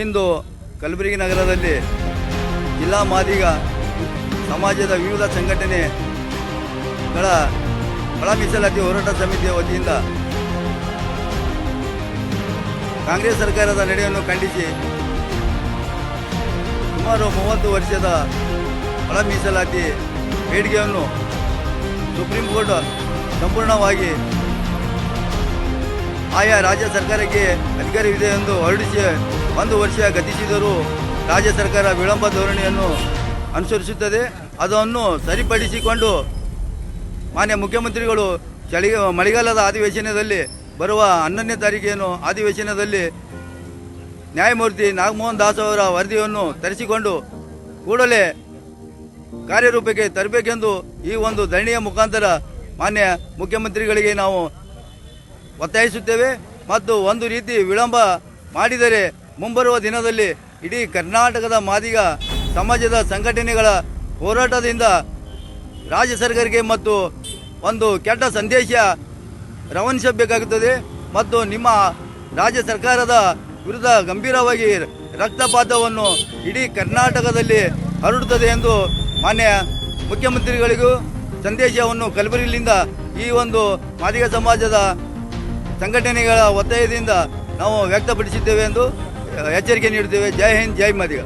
ಇಂದು ಕಲಬುರಗಿ ನಗರದಲ್ಲಿ ಜಿಲ್ಲಾ ಮಾದಿಗ ಸಮಾಜದ ವಿವಿಧ ಸಂಘಟನೆಗಳ ಒಳ ಮೀಸಲಾತಿ ಹೋರಾಟ ಸಮಿತಿಯ ವತಿಯಿಂದ ಕಾಂಗ್ರೆಸ್ ಸರ್ಕಾರದ ನಡೆಯನ್ನು ಖಂಡಿಸಿ ಸುಮಾರು ಮೂವತ್ತು ವರ್ಷದ ಒಳ ಮೀಸಲಾತಿ ಬೇಡಿಕೆಯನ್ನು ಸುಪ್ರೀಂ ಕೋರ್ಟ್ ಸಂಪೂರ್ಣವಾಗಿ ಆಯಾ ರಾಜ್ಯ ಸರ್ಕಾರಕ್ಕೆ ಅಧಿಕಾರವಿದೆ ಎಂದು ಹೊರಡಿಸಿ ಒಂದು ವರ್ಷ ಗತಿಸಿದರೂ ರಾಜ್ಯ ಸರ್ಕಾರ ವಿಳಂಬ ಧೋರಣೆಯನ್ನು ಅನುಸರಿಸುತ್ತದೆ. ಅದನ್ನು ಸರಿಪಡಿಸಿಕೊಂಡು ಮಾನ್ಯ ಮುಖ್ಯಮಂತ್ರಿಗಳು ಚಳಿ, ಮಳೆಗಾಲದ ಅಧಿವೇಶನದಲ್ಲಿ ಬರುವ ಹನ್ನೊಂದನೇ ತಾರೀಕೇನು ಅಧಿವೇಶನದಲ್ಲಿ ನ್ಯಾಯಮೂರ್ತಿ ನಾಗಮೋಹನ್ ದಾಸ್ ಅವರ ವರದಿಯನ್ನು ತರಿಸಿಕೊಂಡು ಕೂಡಲೇ ಕಾರ್ಯರೂಪಕ್ಕೆ ತರಬೇಕೆಂದು ಈ ಒಂದು ಧರಣಿಯ ಮುಖಾಂತರ ಮಾನ್ಯ ಮುಖ್ಯಮಂತ್ರಿಗಳಿಗೆ ನಾವು ಒತ್ತಾಯಿಸುತ್ತೇವೆ. ಮತ್ತು ಒಂದು ರೀತಿ ವಿಳಂಬ ಮಾಡಿದರೆ ಮುಂಬರುವ ದಿನದಲ್ಲಿ ಇಡೀ ಕರ್ನಾಟಕದ ಮಾದಿಗ ಸಮಾಜದ ಸಂಘಟನೆಗಳ ಹೋರಾಟದಿಂದ ರಾಜ್ಯ ಸರ್ಕಾರಕ್ಕೆ ಮತ್ತು ಒಂದು ಕೆಟ್ಟ ಸಂದೇಶ ರವಾನಿಸಬೇಕಾಗುತ್ತದೆ ಮತ್ತು ನಿಮ್ಮ ರಾಜ್ಯ ಸರ್ಕಾರದ ವಿರುದ್ಧ ಗಂಭೀರವಾಗಿ ರಕ್ತಪಾತವನ್ನು ಇಡೀ ಕರ್ನಾಟಕದಲ್ಲಿ ಹರಡುತ್ತದೆ ಎಂದು ಮಾನ್ಯ ಮುಖ್ಯಮಂತ್ರಿಗಳಿಗೂ ಸಂದೇಶವನ್ನು ಕಲಬುರಗಿಯಿಂದ ಈ ಒಂದು ಮಾದಿಗ ಸಮಾಜದ ಸಂಘಟನೆಗಳ ಒತ್ತಾಯದಿಂದ ನಾವು ವ್ಯಕ್ತಪಡಿಸಿದ್ದೇವೆ ಎಂದು ಎಚ್ಚರಿಕೆ ನೀಡುತ್ತೇವೆ. ಜೈ ಹಿಂದ್, ಜೈ ಮಾದಿಗ.